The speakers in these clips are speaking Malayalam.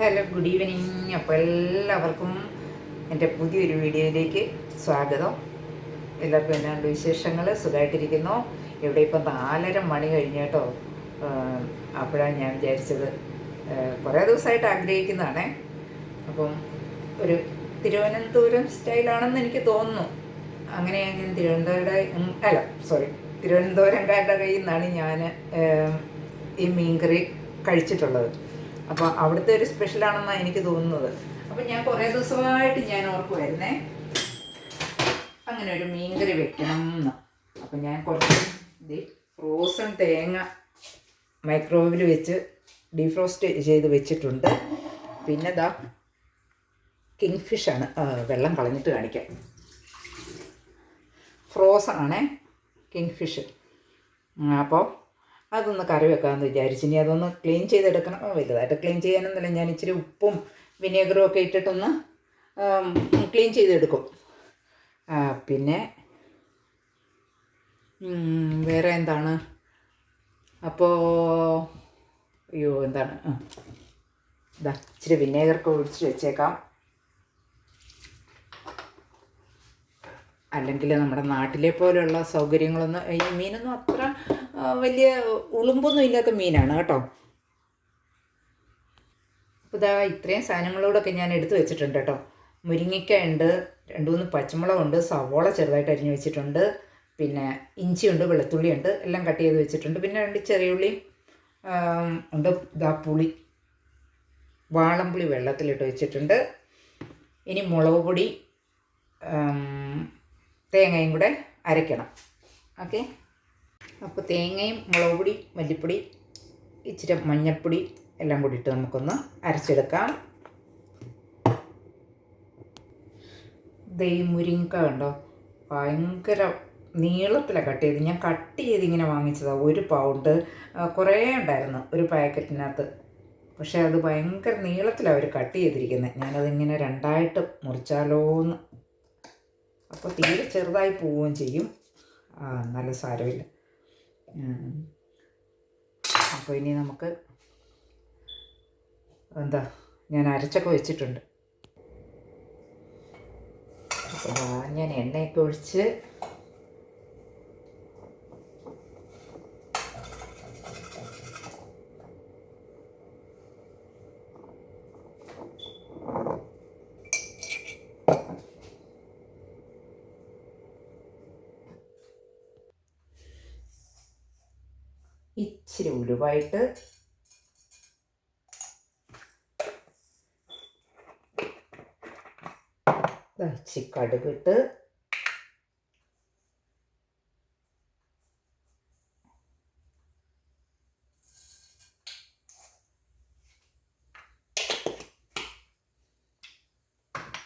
ഹലോ ഗുഡ് ഈവനിങ് അപ്പോൾ എല്ലാവർക്കും എന്റെ പുതിയൊരു വീഡിയോയിലേക്ക് സ്വാഗതം. എല്ലാവർക്കും എന്നാണ്ട് വിശേഷങ്ങൾ? സുഖമായിട്ടിരിക്കുന്നു. ഇവിടെ ഇപ്പം നാലര മണി കഴിഞ്ഞ് കേട്ടോ. അപ്പോഴാണ് ഞാൻ വിചാരിച്ചത് കുറേ ദിവസമായിട്ട് ആഗ്രഹിക്കുന്നതാണേ. അപ്പം ഒരു തിരുവനന്തപുരം സ്റ്റൈലാണെന്ന് എനിക്ക് തോന്നുന്നു. അങ്ങനെ ഞാൻ തിരുവനന്തപുരം അല്ല സോറി തിരുവനന്തപുരംകാരുടെ കയ്യിൽ നിന്നാണ് ഞാൻ ഈ മീൻകറി കഴിച്ചിട്ടുള്ളത്. അപ്പോൾ അവിടുത്തെ ഒരു സ്പെഷ്യൽ സ്പെഷ്യലാണെന്നാണ് എനിക്ക് തോന്നുന്നത്. അപ്പം ഞാൻ കുറേ ദിവസമായിട്ട് ഞാൻ ഓർക്കുമായിരുന്നേ അങ്ങനെ ഒരു മീൻകറി വെക്കണം എന്ന് അപ്പം ഞാൻ കുറച്ച് ഫ്രോസൺ തേങ്ങ മൈക്രോവേവിൽ വെച്ച് ഡീഫ്രോസ്റ്റ് ചെയ്ത് വെച്ചിട്ടുണ്ട്. പിന്നെ ദാ കിങ് ആണ്. വെള്ളം കളഞ്ഞിട്ട് കാണിക്കാം. ഫ്രോസൺ ആണേ കിങ് ഫിഷ് അപ്പോൾ അതൊന്ന് കറി വെക്കാമെന്ന് വിചാരിച്ചു. ഇനി അതൊന്ന് ക്ലീൻ ചെയ്തെടുക്കണം. വലുതായിട്ട് ക്ലീൻ ചെയ്യാനൊന്നുമില്ല. ഞാൻ ഇച്ചിരി ഉപ്പും വിനേഗറും ഒക്കെ ഇട്ടിട്ടൊന്ന് ക്ലീൻ ചെയ്തെടുക്കും. പിന്നെ വേറെ എന്താണ്? അപ്പോൾ അയ്യോ എന്താണ്? ഇതാ ഇച്ചിരി വിനേഗറൊക്കെ ഒഴിച്ച് വെച്ചേക്കാം. അല്ലെങ്കിൽ നമ്മുടെ നാട്ടിലെ പോലെയുള്ള സൗകര്യങ്ങളൊന്നും ഈ മീനൊന്നും അത്ര വലിയ ഉളുമ്പൊന്നും ഇല്ലാത്ത മീനാണ് കേട്ടോ. അപ്പോൾ ഇതാ ഇത്രയും സാധനങ്ങളോടൊക്കെ ഞാൻ എടുത്തു വെച്ചിട്ടുണ്ട് കേട്ടോ. മുരിങ്ങയ്ക്ക ഉണ്ട് രണ്ട് മൂന്ന് പച്ചമുളകുണ്ട് സവോള ചെറുതായിട്ട് അരിഞ്ഞു വെച്ചിട്ടുണ്ട്. പിന്നെ ഇഞ്ചിയുണ്ട് വെളുത്തുള്ളിയുണ്ട് എല്ലാം കട്ട് ചെയ്ത് വെച്ചിട്ടുണ്ട്. പിന്നെ രണ്ട് ചെറിയുള്ളിയും ഉണ്ട് ഇതാ പുളി വാളംപുളി വെള്ളത്തിലിട്ട് വെച്ചിട്ടുണ്ട്. ഇനി മുളക് പൊടി തേങ്ങയും കൂടെ അരയ്ക്കണം. ഓക്കെ? അപ്പോൾ തേങ്ങയും മുളക് പൊടി മല്ലിപ്പൊടി ഇച്ചിരി മഞ്ഞൾപ്പൊടി എല്ലാം കൂടിയിട്ട് നമുക്കൊന്ന് അരച്ചെടുക്കാം. ദൈ മുരിങ്ങ കണ്ടോ? ഭയങ്കര നീളത്തിലാണ് കട്ട് ചെയ്ത് ഞാൻ കട്ട് ചെയ്ത് ഇങ്ങനെ വാങ്ങിച്ചതാണ് ഒരു പൗണ്ട് കുറേ ഉണ്ടായിരുന്നു ഒരു പാക്കറ്റിനകത്ത്. പക്ഷേ അത് ഭയങ്കര നീളത്തിലാണ് അവർ കട്ട് ചെയ്തിരിക്കുന്നത് ഞാനതിങ്ങനെ രണ്ടായിട്ട് മുറിച്ചാലോന്ന്. അപ്പോൾ തീരെ ചെറുതായി പോവുകയും ചെയ്യും. നല്ല സാരമില്ല. അപ്പോൾ ഇനി നമുക്ക് എന്താ ഞാൻ അരച്ചൊക്കെ വെച്ചിട്ടുണ്ട്. അപ്പോൾ ഞാൻ എണ്ണയൊക്കെ ഒഴിച്ച് ഇച്ചിരി ഉലുവായിട്ട് ഇച്ചിരി കടുകിട്ട്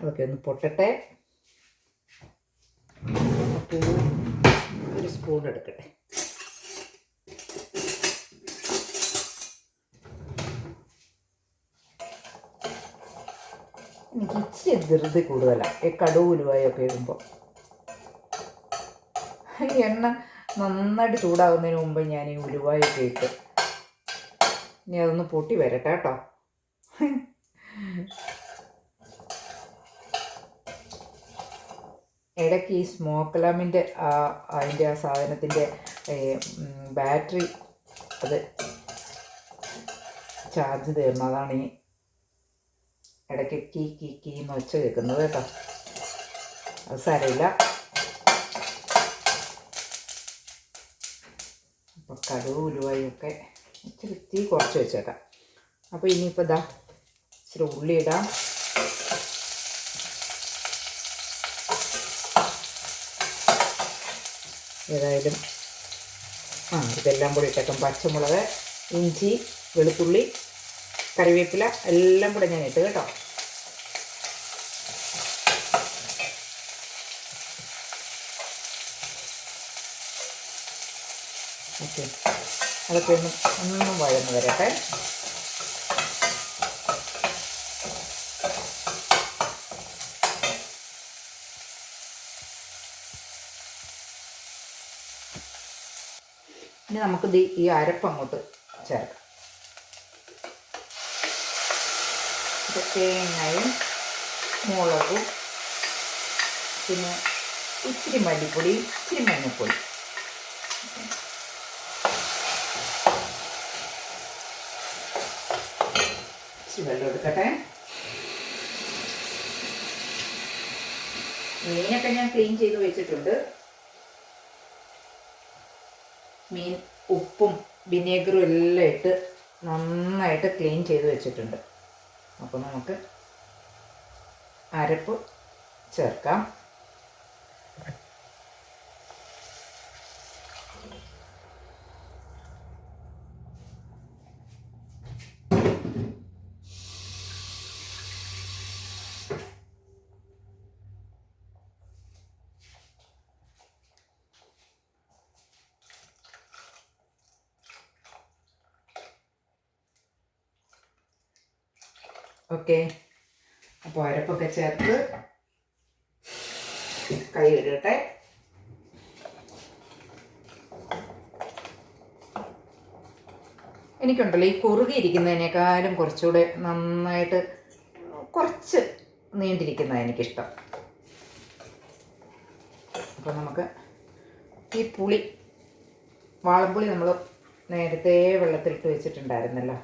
അതൊക്കെ ഒന്ന് പൊട്ടട്ടെ. ഒരു സ്പൂൺ എടുക്കട്ടെ. എനിക്ക് ഇച്ചിരി ധൃതി കൂടുതലാണ് ഈ കടുവ് ഉലുവായൊക്കെ ഇടുമ്പോൾ ഈ എണ്ണ നന്നായിട്ട് ചൂടാകുന്നതിന് മുമ്പ് ഞാൻ ഈ ഉലുവായൊക്കെ ഇട്ട് ഇനി അതൊന്ന് പൊട്ടി വരട്ടെ കേട്ടോ. ഇടയ്ക്ക് ഈ സ്മോക്ക് ലാമിന്റെ ആ അതിന്റെ ആ സാധനത്തിന്റെ ബാറ്ററി അത് ചാർജ് തീർന്നതാണ് ഈ ഇടയ്ക്ക് കീ കീ കീ എന്ന് വെച്ച് കേൾക്കുന്നത് കേട്ടോ. അത് സാരമില്ല. അപ്പോൾ കടുവ് ഉലുവായൊക്കെ ഇച്ചിരി തീ കുറച്ച് വെച്ചേക്കാം. അപ്പോൾ ഇനിയിപ്പോൾ ഇതാ ഇച്ചിരി ഉള്ളി ഇടാം. ഏതായാലും ആ ഇതെല്ലാം കൂടി ഇട്ടേക്കും. പച്ചമുളക് ഇഞ്ചി വെളുത്തുള്ളി കറിവേപ്പില എല്ലാം കൂടെ ഞാൻ ഇട്ട് കേട്ടോ. ഓക്കെ. അതൊക്കെ ഒന്ന് ഒന്നും വഴന്ന് വരട്ടെ. ഇനി നമുക്ക് ഈ അരപ്പ് അങ്ങോട്ട് ചേർക്കാം. തേങ്ങയും മുളകും പിന്നെ ഇച്ചിരി മല്ലിപ്പൊടി ഇച്ചിരി മഞ്ഞൾപ്പൊടി. ഇച്ചിരി വെള്ളം എടുക്കട്ടെ. മീനൊക്കെ ഞാൻ ക്ലീൻ ചെയ്ത് വെച്ചിട്ടുണ്ട്. മീൻ ഉപ്പും വിനേഗറും എല്ലാം ഇട്ട് നന്നായിട്ട് ക്ലീൻ ചെയ്ത് വെച്ചിട്ടുണ്ട്. അപ്പോൾ നമുക്ക് അരപ്പ് ചേർക്കാം. ഓക്കെ. അപ്പോൾ അരപ്പൊക്കെ ചേർത്ത് കൈ ഇടട്ടെ എനിക്കുണ്ടല്ലോ ഈ കുറുകിയിരിക്കുന്നതിനേക്കാളും കുറച്ചുകൂടെ നന്നായിട്ട് കുറച്ച് നീണ്ടിരിക്കുന്നതാണ് എനിക്കിഷ്ടം. അപ്പോൾ നമുക്ക് ഈ പുളി വാളംപുളി നമ്മൾ നേരത്തെ വെള്ളത്തിലിട്ട് വെച്ചിട്ടുണ്ടായിരുന്നല്ലോ.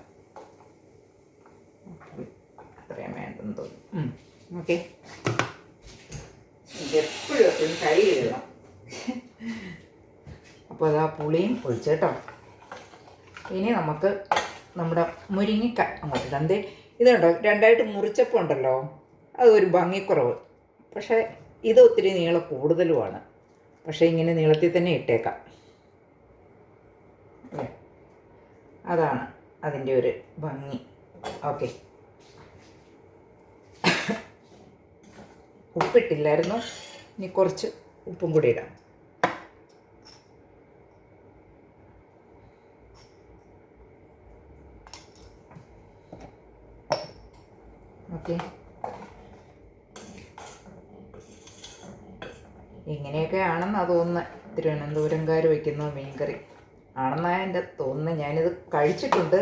വേണ്ടെന്ന് തോന്നുന്നു ഓക്കെ എപ്പോഴും എപ്പോഴും കൈ അപ്പോൾ അത് ആ പുളിയും ഒഴിച്ചേട്ടോ ഇനി നമുക്ക് നമ്മുടെ മുരിങ്ങിക്ക അങ്ങോട്ട് എന്ത് ഇതുണ്ടോ? രണ്ടായിട്ട് മുറിച്ചപ്പോൾ ഉണ്ടല്ലോ? അത് ഒരു ഭംഗിക്കുറവ്. പക്ഷേ ഇത് ഒത്തിരി നീളം കൂടുതലുമാണ്. പക്ഷേ ഇങ്ങനെ നീളത്തിൽ തന്നെ ഇട്ടേക്കാം. അതാണ് അതിന്റെ ഒരു ഭംഗി. ഓക്കെ. ഉപ്പിട്ടില്ലായിരുന്നു. ഇനി കുറച്ച് ഉപ്പും കൂടി ഇടാം. ഓക്കെ. ഇങ്ങനെയൊക്കെ ആണെന്നാ തോന്നുന്നത് തിരുവനന്തപുരംകാർ വയ്ക്കുന്ന മീൻകറി. ആണെന്നാ എന്റെ തോന്നുന്നത് ഞാനിത് കഴിച്ചിട്ടുണ്ട്.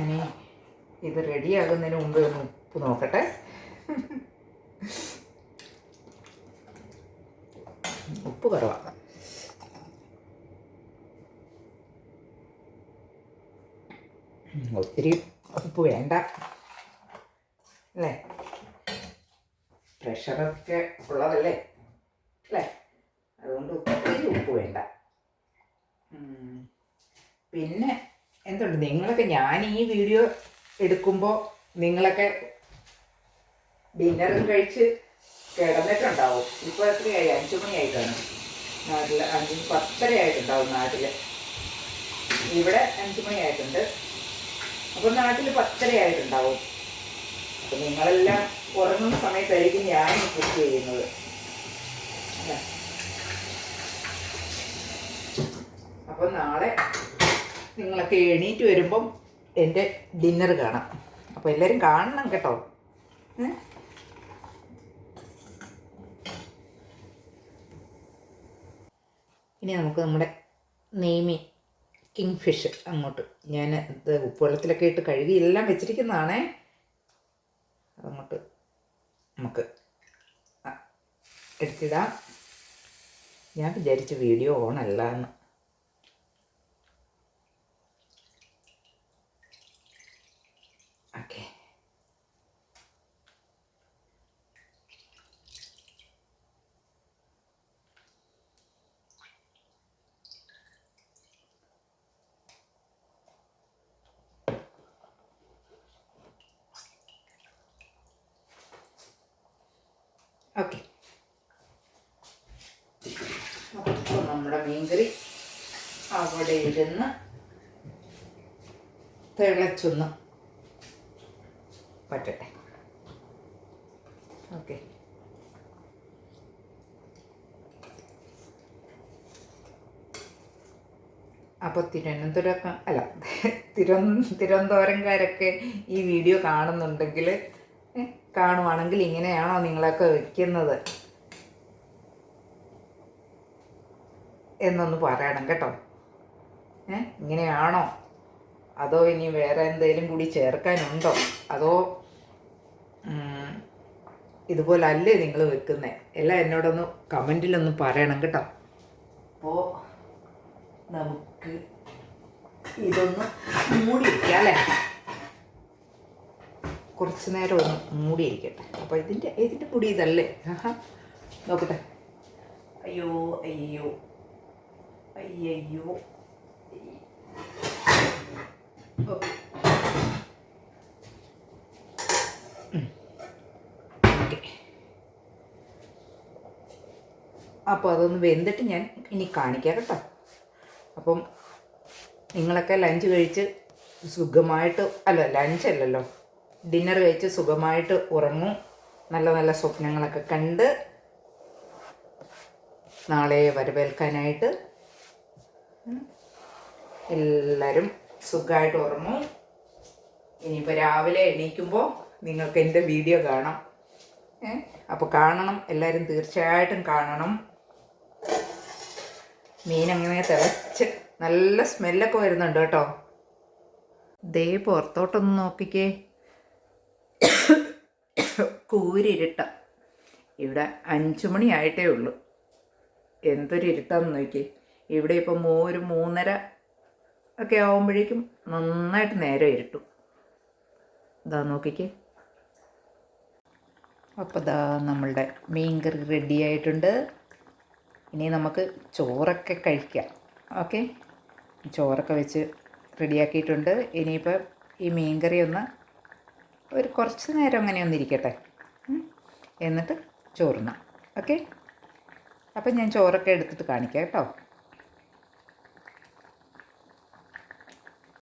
ഇനി ഇത് റെഡിയാകുന്നതിന് മുമ്പ് ഒന്ന് ഉപ്പ് നോക്കട്ടെ. ഉപ്പ് കുറവാണ് ഒത്തിരി ഉപ്പ് വേണ്ട. അല്ലേ? പ്രഷറൊക്കെ ഉള്ളതല്ലേ? അല്ലേ? അതുകൊണ്ട് ഒത്തിരി ഉപ്പ് വേണ്ട. പിന്നെ എന്തുണ്ട്? നിങ്ങളൊക്കെ ഞാൻ ഈ വീഡിയോ എടുക്കുമ്പോൾ നിങ്ങളൊക്കെ ഡിന്നറും കഴിച്ച് കിടന്നിട്ടുണ്ടാവും. ഇപ്പോൾ എത്രയായി? അഞ്ചു മണിയായിട്ടാണ്. നാട്ടിൽ അഞ്ച് പത്തര ആയിട്ടുണ്ടാവും നാട്ടിൽ ഇവിടെ അഞ്ചു മണിയായിട്ടുണ്ട്. അപ്പോൾ നാട്ടിൽ പത്തര ആയിട്ടുണ്ടാവും. അപ്പം നിങ്ങളെല്ലാം ഉറങ്ങുന്ന സമയത്തായിരിക്കും ഞാൻ കുക്ക് ചെയ്യുന്നത്. അപ്പോൾ അപ്പം നാളെ നിങ്ങളൊക്കെ എണീറ്റ് വരുമ്പം എന്റെ ഡിന്നർ കാണാം. അപ്പോൾ എല്ലാവരും കാണണം കേട്ടോ. ഇനി നമുക്ക് നമ്മുടെ നെയ്മീൻ കിങ് ഫിഷ് അങ്ങോട്ട്. ഞാൻ ഇത് ഉപ്പുവെള്ളത്തിലൊക്കെ ഇട്ട് കഴുകി എല്ലാം വെച്ചിരിക്കുന്നതാണേ. അതങ്ങോട്ട് നമുക്ക് എടുത്തിടാം. ഞാൻ വിചാരിച്ചു വീഡിയോ ഓണല്ല എന്ന് ഓക്കെ ഓക്കെ. അപ്പോൾ നമ്മുടെ മീൻകറി അവിടെ ഇരുന്ന് തിളച്ചൊന്ന് പറ്റട്ടെ. ഓക്കെ. അപ്പോൾ തിരുവനന്തപുരം അല്ല തിരുവ തിരുവനന്തപുരംകാരൊക്കെ ഈ വീഡിയോ കാണുന്നുണ്ടെങ്കിൽ കാണുവാണെങ്കിൽ ഇങ്ങനെയാണോ നിങ്ങളൊക്കെ വയ്ക്കുന്നത് എന്നൊന്ന് പറയണം കേട്ടോ. ഏ? ഇങ്ങനെയാണോ? അതോ ഇനി വേറെ എന്തെങ്കിലും കൂടി ചേർക്കാനുണ്ടോ? അതോ ഇതുപോലെ അല്ലേ നിങ്ങൾ വെക്കുന്നേ? എല്ലാം എന്നോടൊന്ന് കമന്റിലൊന്ന് പറയണം കേട്ടോ. അപ്പോൾ നമുക്ക് ഇതൊന്ന് മൂടി വയ്ക്കാം അല്ലേ? കുറച്ച് നേരം ഒന്ന് മൂടിയിരിക്കട്ടെ. അപ്പോൾ ഇതിന്റെ ഇതിന്റെ പൊടി ഇതല്ലേ? നോക്കട്ടെ. അയ്യോ അയ്യോ. അയ്യോ അപ്പോൾ അതൊന്ന് വെന്തിട്ട് ഞാൻ ഇനി കാണിക്കാം കേട്ടോ. അപ്പം നിങ്ങളൊക്കെ ലഞ്ച് കഴിച്ച് സുഖമായിട്ട് അല്ല ലഞ്ച് അല്ലല്ലോ. ഡിന്നർ കഴിച്ച് സുഖമായിട്ട് ഉറങ്ങും. നല്ല നല്ല സ്വപ്നങ്ങളൊക്കെ കണ്ട് നാളെ വരവേൽക്കാനായിട്ട് എല്ലാവരും സുഖമായിട്ട് ഉറങ്ങും. ഇനിയിപ്പോൾ രാവിലെ എണീക്കുമ്പോൾ നിങ്ങൾക്ക് എന്റെ വീഡിയോ കാണാം. അപ്പോൾ കാണണം. എല്ലാവരും തീർച്ചയായിട്ടും കാണണം. മീൻ അങ്ങനെ തിളച്ച് നല്ല സ്മെല്ലൊക്കെ വരുന്നുണ്ട് കേട്ടോ. ദേ പുറത്തോട്ടൊന്ന് നോക്കിക്കേ. കൂരിരുട്ട. ഇവിടെ അഞ്ചു മണിയായിട്ടേ ഉള്ളൂ. എന്തൊരു ഇരുട്ടാന്ന് നോക്കി ഇവിടെ ഇപ്പം ഒരു മൂന്നര ഒക്കെ ആവുമ്പോഴേക്കും നന്നായിട്ട് നേരെ ഇരുട്ടും. ഇതാ നോക്കിക്കേ. അപ്പോൾ ഇതാ നമ്മളുടെ മീൻകറി റെഡി ആയിട്ടുണ്ട്. ഇനി നമുക്ക് ചോറൊക്കെ കഴിക്കാം. ഓക്കെ? ചോറൊക്കെ വെച്ച് റെഡിയാക്കിയിട്ടുണ്ട് ഇനിയിപ്പോൾ ഈ മീൻകറി ഒന്ന് ഒരു കുറച്ച് നേരം അങ്ങനെ ഒന്നിരിക്കട്ടെ എന്നിട്ട് ചോറുണ്ണാം. ഓക്കെ? അപ്പം ഞാൻ ചോറൊക്കെ എടുത്തിട്ട് കാണിക്കാം കേട്ടോ.